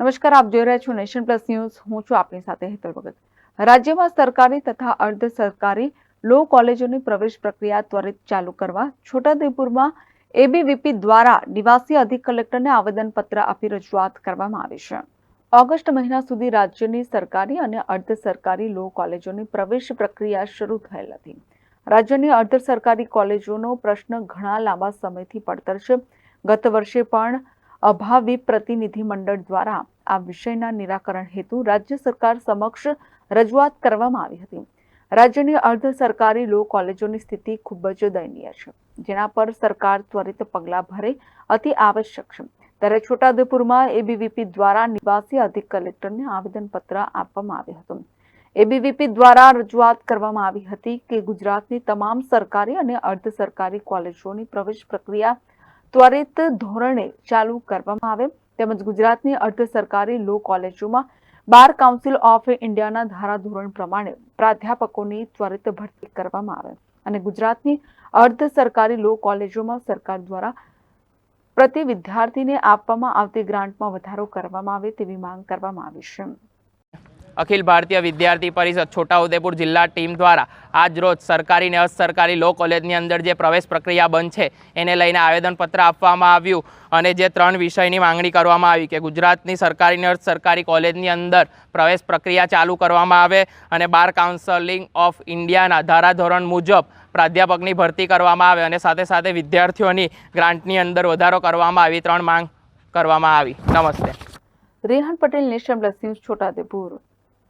નમસ્કાર, આપ જોઈ રહ્યા છો નેશન પ્લસ ન્યૂઝ. હું છું આપની સાથે હેતલ ભગત. રાજ્યમાં સરકારી તથા અર્ધ સરકારી લો કોલેજોની પ્રવેશ પ્રક્રિયા ત્વરિત ચાલુ કરવા છોટાઉદેપુરમાં એબીવીપી દ્વારા નિવાસી અધિક કલેક્ટરને આવેદનપત્ર આપી રજૂઆત કરવામાં આવી છે. ઓગસ્ટ મહિના સુધી રાજ્યની સરકારી અને અર્ધ સરકારી લો કોલેજોની પ્રવેશ પ્રક્રિયા શરૂ થયેલ હતી. રાજ્યની અર્ધ સરકારી કોલેજોનો પ્રશ્ન ઘણા લાંબા સમયથી પડતર છે. ગત વર્ષે પણ અભાવી પ્રતિનિધિ મંડળ દ્વારા આ વિષયના નિરાકરણ હેતુ રાજ્ય સરકાર સમક્ષ રજૂઆત કરવામાં આવી હતી. રાજ્યની અર્ધ સરકારી લો કોલેજોની સ્થિતિ ખૂબ જ દયનીય છે, જેના પર સરકાર ત્વરિત પગલાં ભરે અતિ આવશ્યક છે. ત્યારે છોટાઉદેપુરમાં એબીવીપી દ્વારા નિવાસી અધિક કલેક્ટરને આવેદનપત્ર આપવામાં આવ્યું હતું. એબીવીપી દ્વારા રજૂઆત કરવામાં આવી હતી કે ગુજરાતની તમામ સરકારી અને અર્ધ સરકારી કોલેજોની પ્રવેશ પ્રક્રિયા ત્વરિત ધોરણે ચાલુ કરવામાં આવે તેમજ ગુજરાતની અર્ધ સરકારી લો કોલેજોમાં બાર કાઉન્સિલ ઓફ ઇન્ડિયાના ધારાધોરણ પ્રમાણે પ્રાધ્યાપકોની ત્વરિત ભરતી કરવામાં આવે અને ગુજરાતની અર્ધ સરકારી લો કોલેજોમાં સરકાર દ્વારા પ્રતિ વિદ્યાર્થીને આપવામાં આવતી ગ્રાન્ટમાં વધારો કરવામાં આવે તેવી માંગ કરવામાં આવી છે. અખિલ ભારતીય વિદ્યાર્થી પરિષદ છોટાઉદેપુર જિલ્લા ટીમ દ્વારા આજ રોજ સરકારી ને અસરકારી લો કોલેજની અંદર જે પ્રવેશ પ્રક્રિયા બંધ છે, એને લઈને આવેદનપત્ર આપવામાં આવ્યું અને જે ત્રણ વિષયની માંગણી કરવામાં આવી કે ગુજરાતની સરકારી ને સરકારી કોલેજની અંદર પ્રવેશ પ્રક્રિયા ચાલુ કરવામાં આવે અને બાર કાઉન્સેલિંગ ઓફ ઇન્ડિયાના ધારાધોરણ મુજબ પ્રાધ્યાપકની ભરતી કરવામાં આવે અને સાથે સાથે વિદ્યાર્થીઓની ગ્રાન્ટની અંદર વધારો કરવામાં આવી, ત્રણ માંગ કરવામાં આવી. નમસ્તે. Rehan Patel, nation plus news